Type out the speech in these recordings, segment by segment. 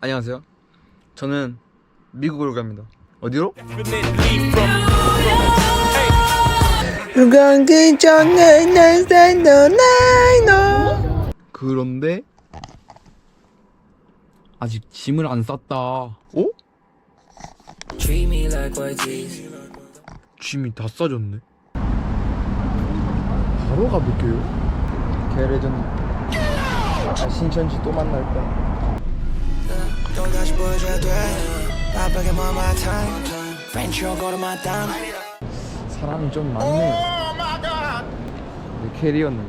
안녕하세요. 저는 미국으로 갑니다. 어디로? 나이노 그런데 아직 짐을 안 쌌다. 어? 짐이 다 싸졌네. 바로 가볼게요. 개레전드. 아, 신천지 또 만날 거야. 보여줘야 돼 바쁘게 my time 벤치로 걸어마 down 사람이 좀 많네요. 내 캐리어는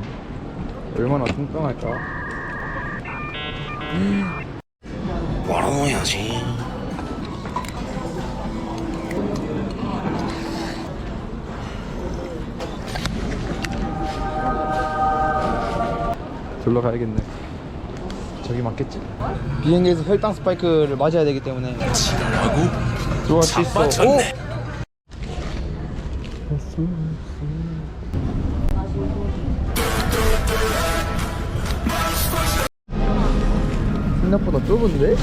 얼마나 뚱뚱할까? 멀어야지 둘러 가야겠네. 저기 맞겠지? 비행기에서 혈당 스파이크를 맞아야 되기 때문에 들어갈 수 있어. 오! 생각보다 좁은데?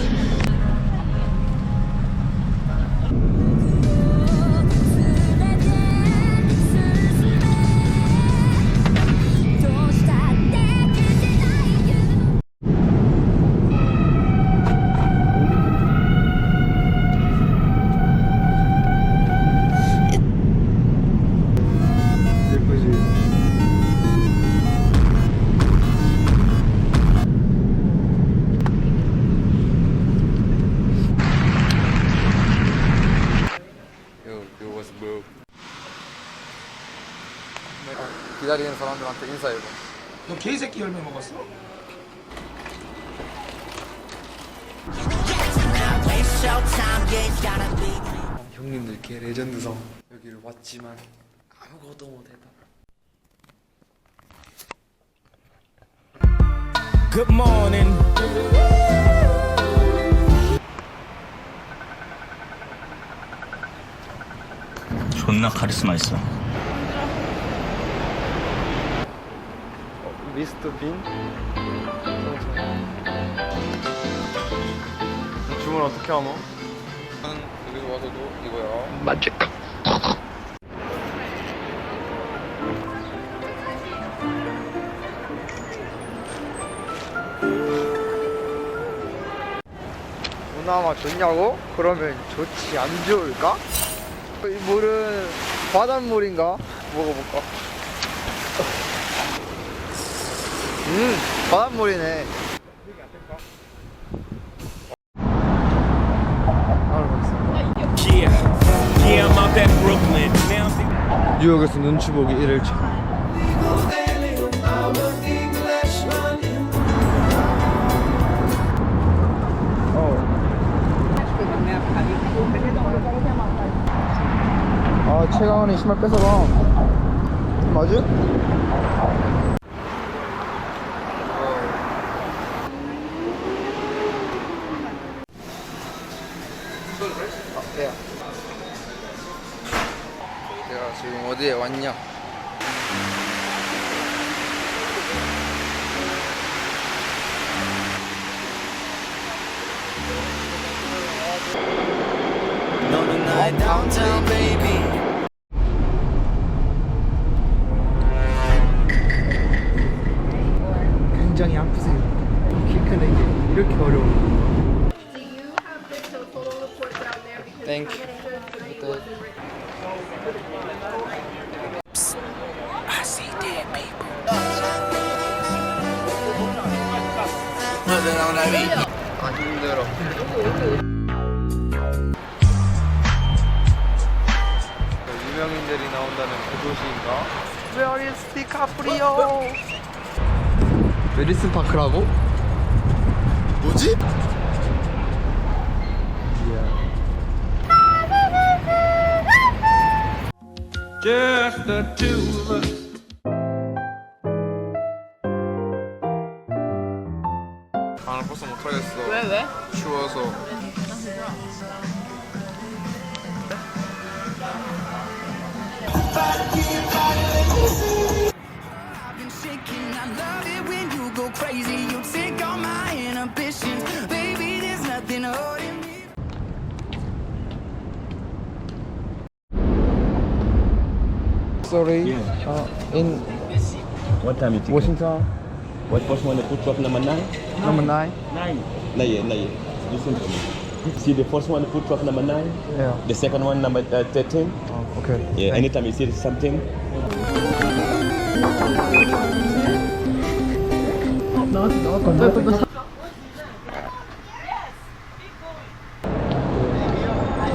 기다리는 사람들한테 인사해봐. 너 개새끼 열매 먹었어? 형님들 개 레전드성 여기를 왔지만 아무것도 못했다. Good morning 존나 카리스마 있어. 미스터 빈? 주문 어떻게 하노? 여기서 와서도 이거야. 맞지? 그나마 좋냐고? 그러면 좋지 안 좋을까? 이 물은 바닷물인가? 먹어볼까? 음 바닷물이네 뉴욕에서 눈치 보기 1일차. 아 최강원이 신발 뺏어가 맞아? 왔냐? 아 힘들어. 유명인들이 나온다는 그 도시인가? Where is 디카프리오 메리슨 파크라고? 뭐지? Just the two of us there's nothing 어림이 Sorry. Uh, in What time you take? Washington, What first one? The put truck number nine? number nine. Nine. Not yet, not yet. Listen to me. See the first one, the food truck number nine. Yeah. The second one, number uh, thirteen. Oh, okay. Yeah. Anytime you see something,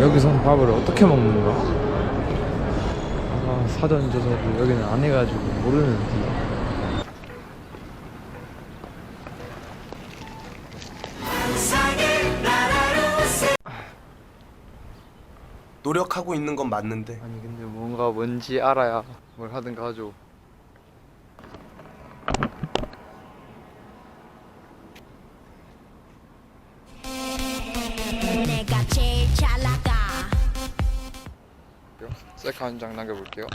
여기선 밥을 어떻게 먹는가? 아, 사전 조사를 여기는 안 해가지고 모르는지. 맞는데 아니 근데 뭔가 뭔지 알아야 뭘 하든 가죠. 내가 제일 잘 나가 셀카 한 장 남겨볼게요.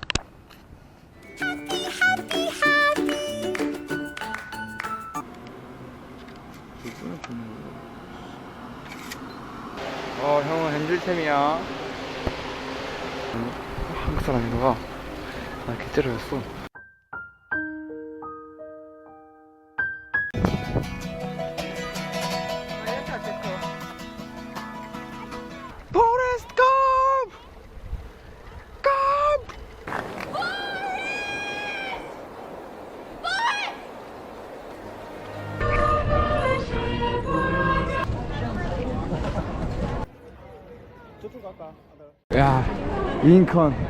어 형은 핸들템이야. 음, 사람인가 봐. 나 개째로였어. 야, 링컨.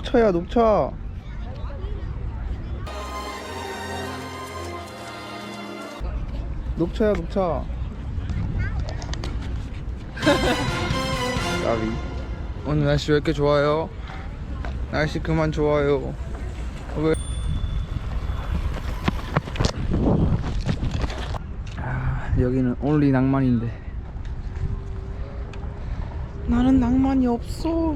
녹차야, 녹차. 녹차야, 녹차. 까비. 오늘 날씨 왜 이렇게 좋아요? 날씨 그만 좋아요. 왜? 아, 여기는 only 낭만인데. 나는 낭만이 없어.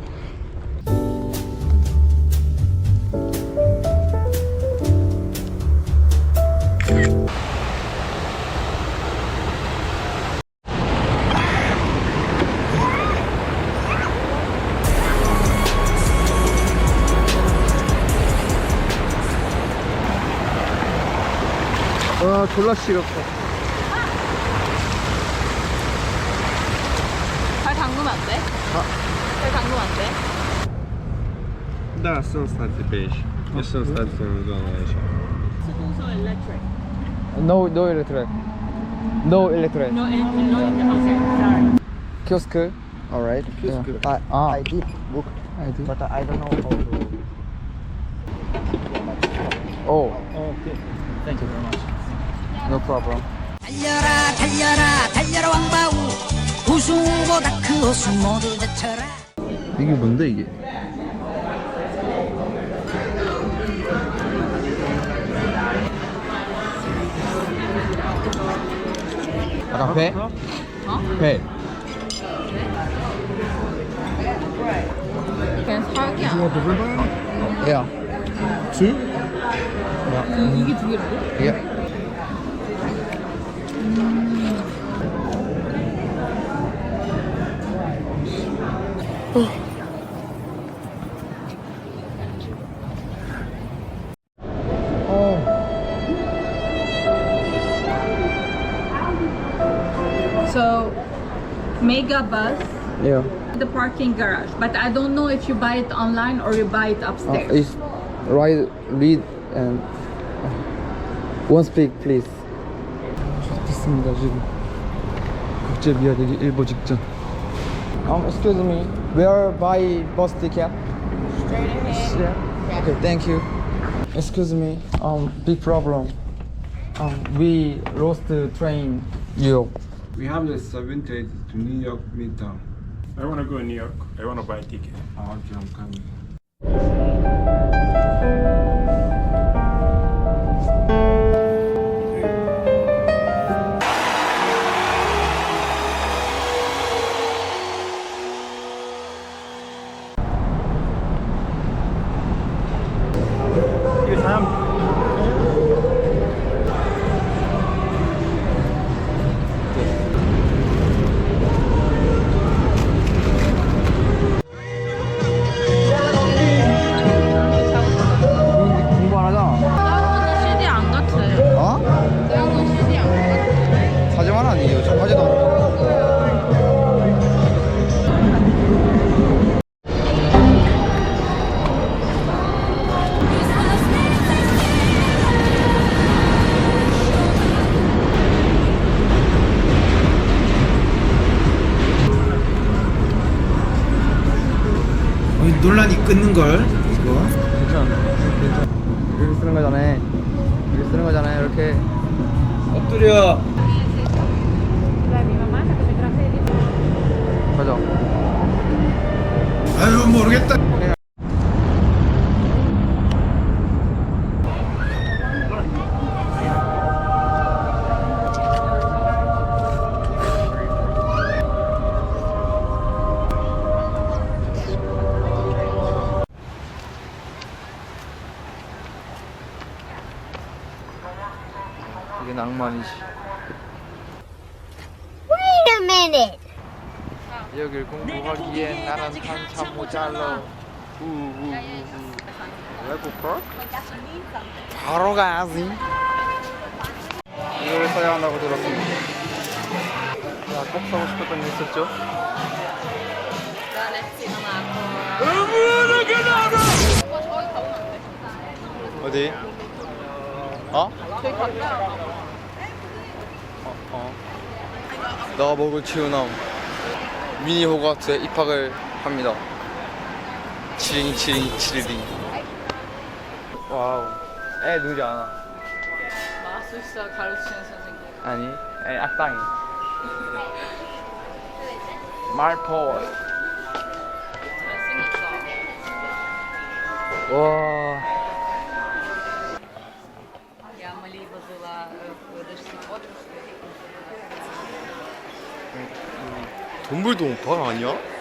졸라 시렸어 발 담그면 안 돼? 발 담그면 안 돼? No, no electric. No electric. No, no, okay, sorry. Kiosk. Alright. Kiosk. Yeah. I, ah. I did book. I did. But I don't know how to. Oh. Okay. Thank you very much. No problem. 달려라 달려라 달려라 왕바우 우승보다 그 호수 모두 제쳐라 이게 뭔데 이게? 배? 어? 배. 그냥 사기야. 야. 줄? 야. 이게 두 개라고? 예. So, Mega Bus, Yeah. the parking garage. But I don't know if you buy it online or you buy it 아, upstairs. is right read and one speak please. 좋습니다 지금 국제 미아되기 일보 직전. Um, excuse me, where buy bus ticket? Straight ahead. Yeah. Okay, thank you. Excuse me, um, big problem. Um, we lost the train. Europe. We have the 78 to New York Midtown. I want to go to New York. I want to buy a ticket. Oh, okay, I'm coming. 걸 이거. 괜찮아. 괜찮아. 이렇게 쓰는 거잖아. 이렇게 쓰는 거잖아. 이렇게. 엎드려. 가자. 아유 모르겠다. 있었죠? 어디? 어? 어, 어. 너가 먹을 치우남 미니 호가트에 입학을 합니다. 치링이 치링이 치리링. 와우. 애 누르지 않아. 마술사 가르치는 선생님. 아니, 애 악당이. 말포. 와. Я Малиева была выдашься 동물도 오빠 아니야?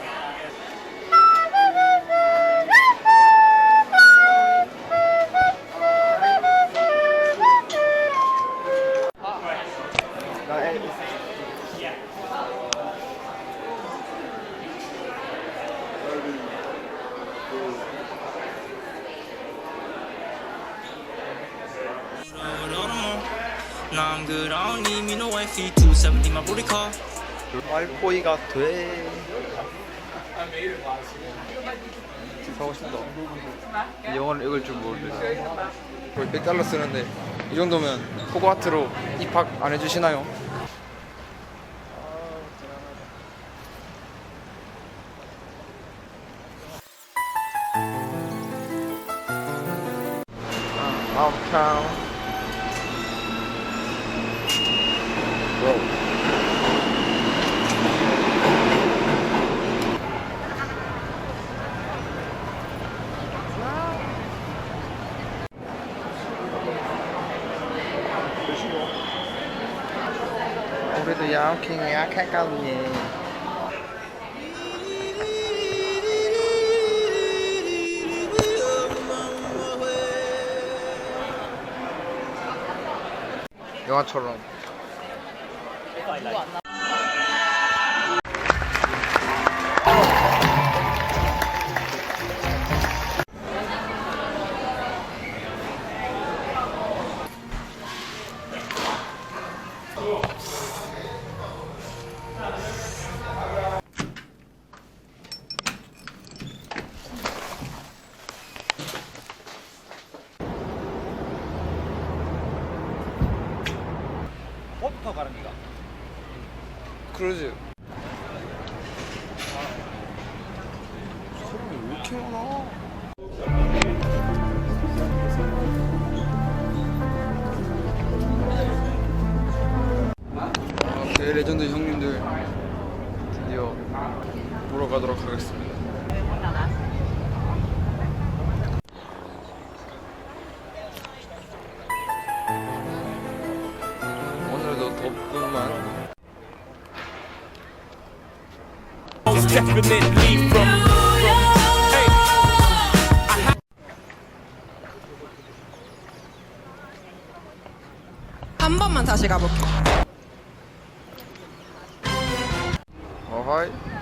70 booty call. 말꼬이가 돼. 사고 싶다. 영어를 읽을 줄 모르겠어. 거의 100달러 쓰는데 이 정도면 호그와트로 입학 안 해주시나요? 아, 다운타운. 야킹 약했거든요. 영화처럼. 한 번만 다시 가볼게. 어하이.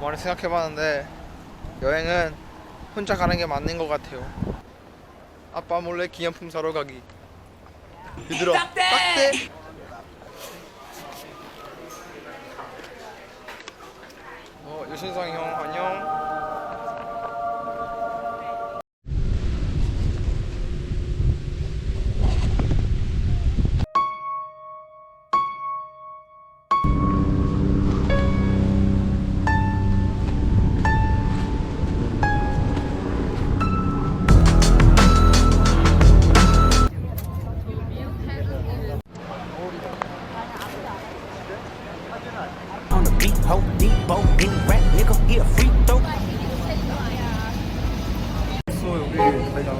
많이 생각해봤는데 여행은 혼자 가는 게 맞는 것 같아요. 아빠 몰래 기념품 사러 가기. 얘들아 딱대. 어 유신성 형 안녕. Uh,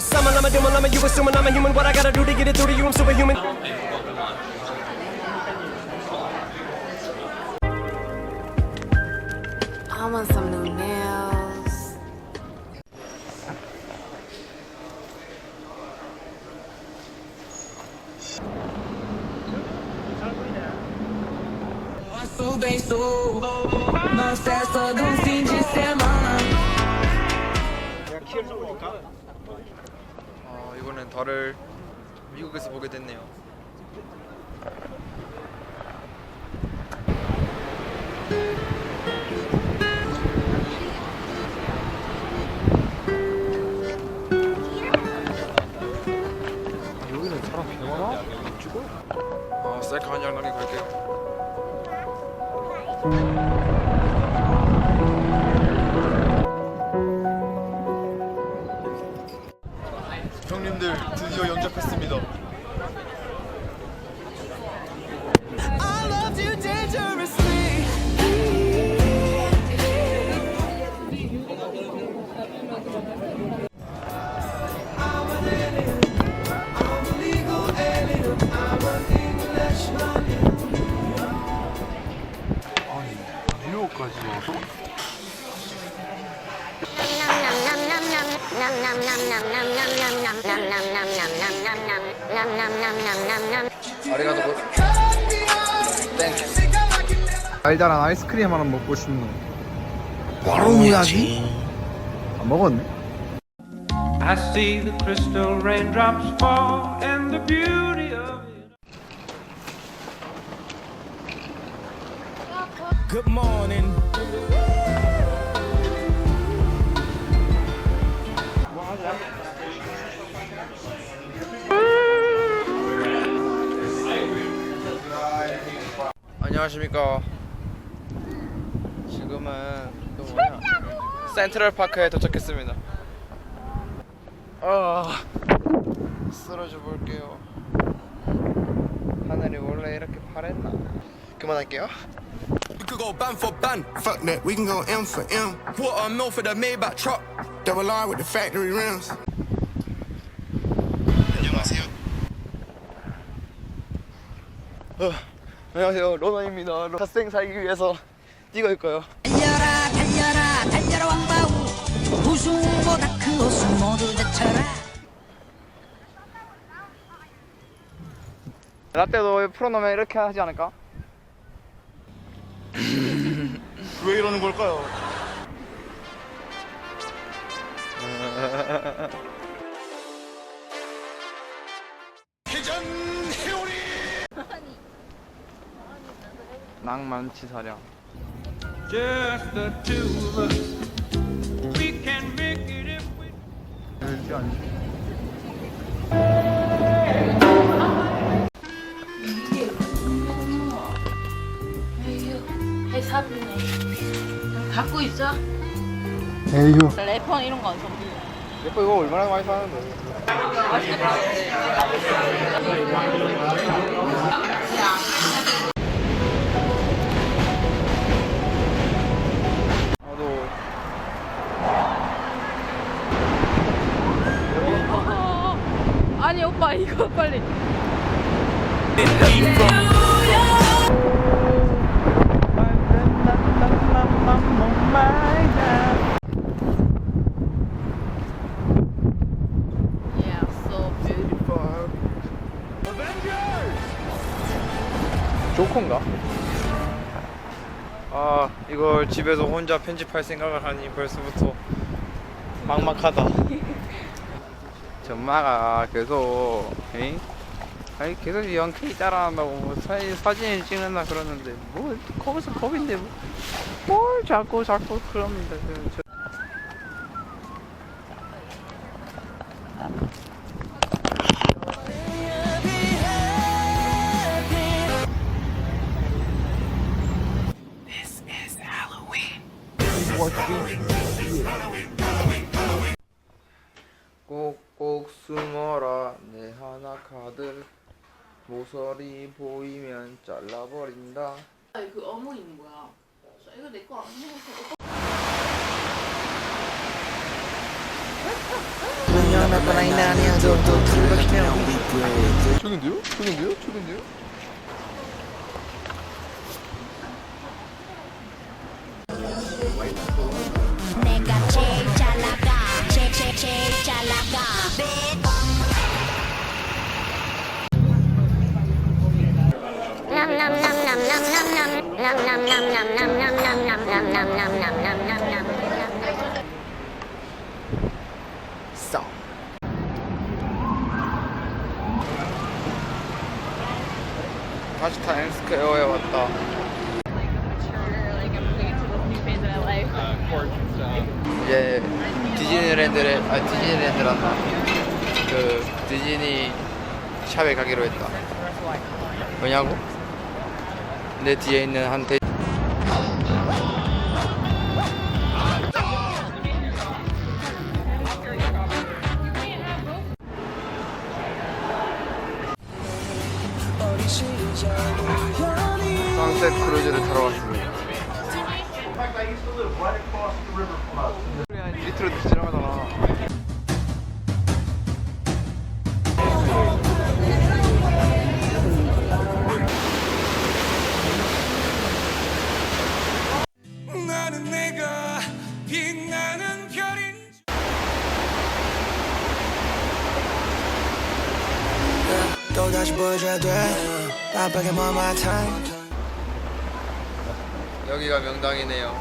summon, I'm a doing, I'm a you assuming I'm a human. What I gotta do to get it through to you, I'm superhuman. 아리가도 고. 땡큐. 달달한 아이스크림 하나 먹고 싶네. 바로 해야지. 안 먹었네. I see the crystal raindrops fall and the beauty of it. Good morning. 안녕하십니까. 지금은 또 뭐냐? 센트럴 파크에 도착했습니다. 아, 쓰러져 볼게요. 하늘이 원래 이렇게 파랬나? 그만할게요. We could go ban for ban. Fuck that, we can go M for M. Quarter mil for the Maybach truck. Double R with the factory rims. 어, 안녕하세요, 로나입니다. 갓생 살기 위해서 뛰고 있고요. 달려라 달려라 달려라 왕바우 우승보다 그 호수 모두 제쳐라 라떼도 프로 넣으면 이렇게 하지 않을까? 왜 이러는 걸까요? 낭만치사량. Just the two of us. We can make it if we. 열지 않지. 해사비네. 갖고 있어? 에휴. 래퍼 이런 거안 써. 예뻐 이거 얼마나 많이 사는데? 아니 오빠 이거 빨리. 조커인가? 아 이걸 집에서 혼자 편집할 생각을 하니 벌써부터 막막하다 전마가 계속 에이? 아니 계속 영케이 따라한다고 뭐 사, 사진을 찍는다 그러는데 뭐 거기서 거긴데 뭐, 뭘 자꾸 자꾸 그럽니다 저, 꼭 하나 카드 모서리 보이면 잘라버린다 그 어묵이 뭐야? 이거 내 거 안 먹었어. 좋은데요? 좋은데요? 좋은데요? 싸 다시 타임스퀘어에 왔다. 이제 디즈니랜드에 아 디즈니랜드란다 그 디즈니 샵에 가기로 했다. 뭐냐고? 내 뒤에 있는 한 대... 다시 보여줘야 돼. one more time 여기가 명당이네요.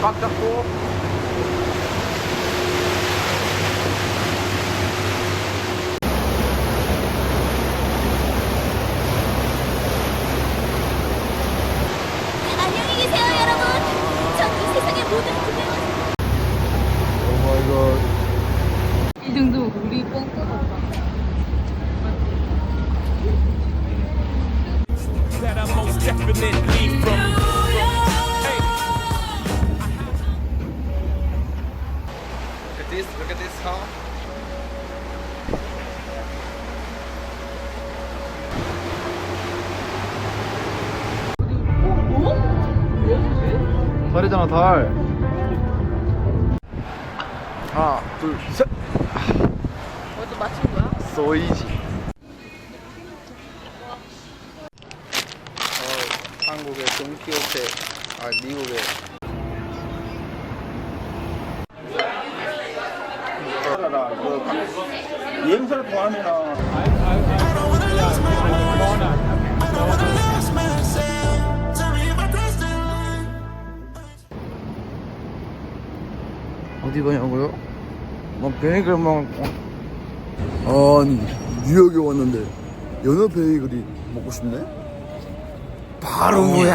꽉 잡고 달이잖아 달. 하나, 둘, 셋. 어디 맞춘 거야? 소이지. 어, 한국의 돈키호테, 아 미국의 예행사를 포함해 어디 가냐고요? 뭐 베이글 먹 아니 뉴욕에 왔는데 연어 베이글이 먹고 싶네? 바로 뭐야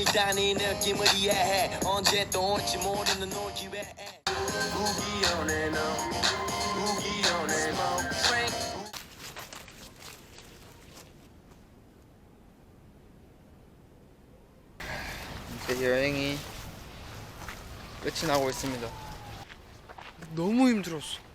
일단 이 느낌을 이해해. 언제 또 올지 모르는 놀 기회 우기연의 너 우기연의 너제 여행이 끝이 나고 있습니다. 너무 힘들었어.